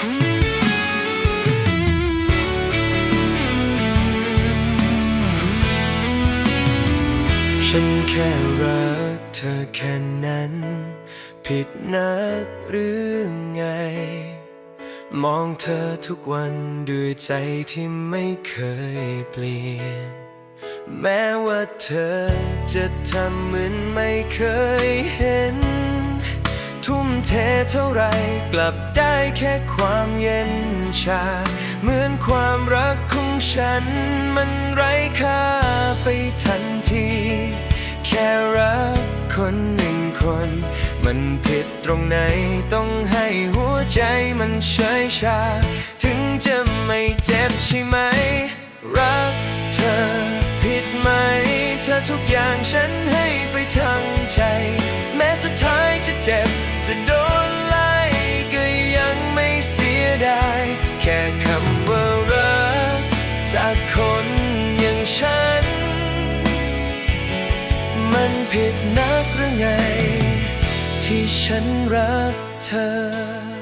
ฉันแค่รักเธอแค่นั้น ผิดนักหรือไง มองเธอทุกวันด้วยใจที่ไม่เคยเปลี่ยน แม้ว่าเธอจะทำเหมือนไม่เคยเเทเท่าไรกลับได้แค่ความเย็นชา เหมือนความรักของฉัน มันไร้ค่าไปทันที แค่รักคนหนึ่งคน มันผิดตรงไหนต้องให้หัวใจมันเฉยชา ถึงจะไม่เจ็บใช่ไหม รักเธอผิดไหม เธอทุกอย่างฉันให้ไปทั้งใจ แม้สุดท้ายจะเจ็บ แค่คำว่ารักจากคนอย่างฉัน มันผิดนักหรือไง ที่ฉันรักเธอ